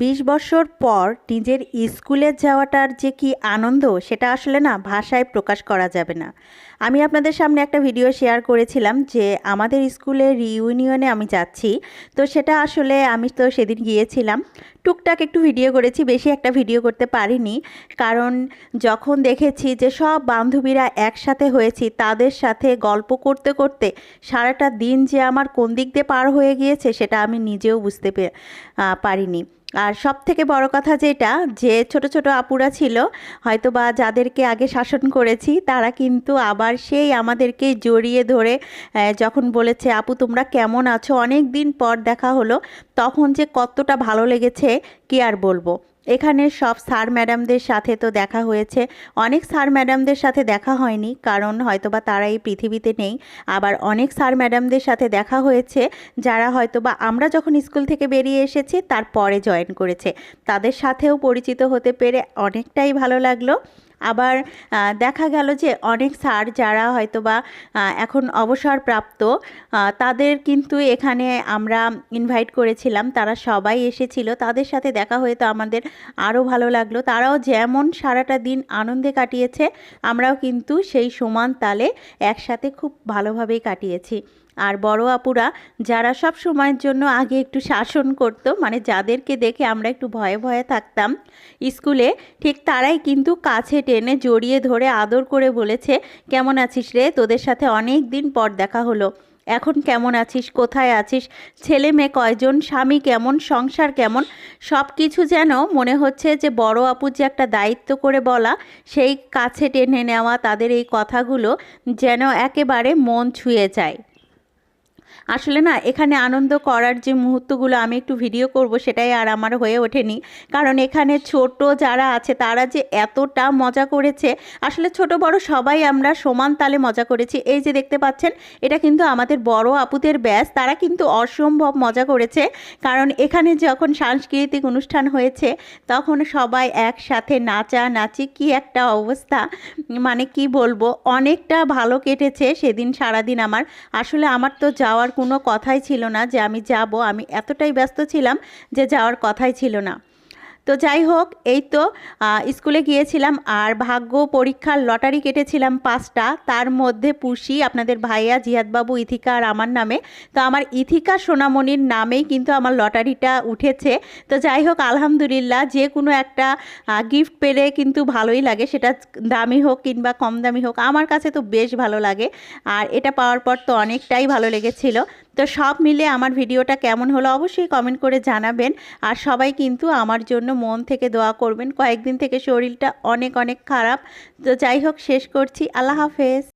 বিশ বছর পর নিজের স্কুলে যাওয়াটার যে কি আনন্দ, সেটা আসলে না ভাষায় প্রকাশ করা যাবে না। আমি আপনাদের সামনে একটা ভিডিও শেয়ার করেছিলাম যে আমাদের স্কুলে রিইউনিয়নে আমি যাচ্ছি। তো সেটা আসলে আমি তো সেদিন গিয়েছিলাম। টুকটাক একটু ভিডিও করেছি, বেশি একটা ভিডিও করতে পারিনি। কারণ যখন দেখেছি যে সব বান্ধবীরা একসাথে হয়েছি, তাদের সাথে গল্প করতে করতে সারাটা দিন যে আমার কোন দিক দিয়ে পার হয়ে গিয়েছে, সেটা আমি নিজেও বুঝতে পারিনি। আর সব থেকে বড় কথা যেটা, যে ছোট ছোট আপুরা ছিল হয়তো বা যাদেরকে আগে শাসন করেছি, তারা কিন্তু আবার সেই আমাদেরকে জড়িয়ে ধরে যখন বলেছে, আপু, তোমরা কেমন আছো? অনেক দিন পর দেখা হলো, তখন যে কতটা ভালো লেগেছে, কি আর বলব? এখানে সব স্যার ম্যাডামদের সাথে তো দেখা হয়েছে। অনেক স্যার ম্যাডামদের সাথে দেখা হয়নি, কারণ হয়তোবা তারা এই পৃথিবীতে নেই। আবার অনেক স্যার ম্যাডামদের সাথে দেখা হয়েছে, যারা হয়তোবা আমরা যখন স্কুল থেকে বেরিয়ে এসেছি, তারপরে জয়েন করেছে। তাদের সাথেও পরিচিত হতে পেরে অনেকটাই ভালো লাগল। আবার দেখা গেল যে অনেক স্যার যারা হয়তোবা আহ, এখন অবসরপ্রাপ্ত তাদের কিন্তু এখানে আমরা ইনভাইট করেছিলাম। তারা সবাই এসেছিল। তাদের সাথে দেখা হয়ে তো আমাদের আরও ভালো লাগল। তারাও যেমন সারাটা দিন আনন্দে কাটিয়েছে আমরাও কিন্তু সেই সমান তালে একসাথে খুব ভালোভাবেই কাটিয়েছি। আর বড় আপুরা যারা সব সময়ের জন্য আগে একটু শাসন করতো মানে যাদেরকে দেখে আমরা একটু ভয়ে ভয়ে থাকতাম, স্কুলে ঠিক তারাই কিন্তু কাছে টেনে জড়িয়ে ধরে আদর করে বলেছে, কেমন আছিস রে? তোদের সাথে অনেক দিন পর দেখা হলো। এখন কেমন আছিস? কোথায় আছিস? ছেলে মেয়ে কয়জন? স্বামী কেমন? সংসার কেমন? সব কিছু যেন মনে হচ্ছে যে বড় আপুর যে একটা দায়িত্ব করে বলা, সেই কাছে টেনে নেওয়া, তাদের এই কথাগুলো যেন একেবারে মন ছুঁয়ে যায়। আসলে না, এখানে আনন্দ করার যে মুহূর্তগুলো আমি একটু ভিডিও করব সেটাই আর আমার হয়ে ওঠেনি। কারণ এখানে ছোট যারা আছে, তারা যে এতটা মজা করেছে, আসলে ছোট বড় সবাই আমরা সমান তালে মজা করেছি। এই যে দেখতে পাচ্ছেন, এটা কিন্তু আমাদের বড় আপুদের ব্যাস, তারা কিন্তু অসম্ভব মজা করেছে। কারণ এখানে যখন সাংস্কৃতিক অনুষ্ঠান হয়েছে, তখন সবাই একসাথে নাচা নাচি, কি একটা অবস্থা। মানে কি বলব, অনেকটা ভালো কেটেছে সেদিন সারাদিন আমার। আসলে আমার তো যাওয়ার কোনো কথাই ছিল না যে আমি যাব, আমি এতটাই ব্যস্ত ছিলাম যে যাওয়ার কথাই ছিল না। তো যাই হোক, এই তো স্কুলে গিয়েছিলাম আর ভাগ্য পরীক্ষার লটারি কেটেছিলাম পাঁচটা। তার মধ্যে পুষি, আপনাদের ভাইয়া জিহাদবাবু, ইথিকা আর আমার নামে। তো আমার ইথিকা সোনামণির নামেই কিন্তু আমার লটারিটা উঠেছে। তো যাই হোক, আলহামদুলিল্লাহ, যে কোনো একটা গিফট পেলে কিন্তু ভালোই লাগে। সেটা দামি হোক কিংবা কম দামি হোক, আমার কাছে তো বেশ ভালো লাগে। আর এটা পাওয়ার পর তো অনেকটাই ভালো লেগেছিল। তো সব মিলে আমার ভিডিওটা কেমন হলো অবশ্যই কমেন্ট করে জানাবেন। আর সবাই কিন্তু আমার জন্য মন থেকে দোয়া করবেন। কয়েকদিন থেকে শরীরটা অনেক অনেক খারাপ। তো যাই হোক, শেষ করছি। আল্লাহ হাফেজ।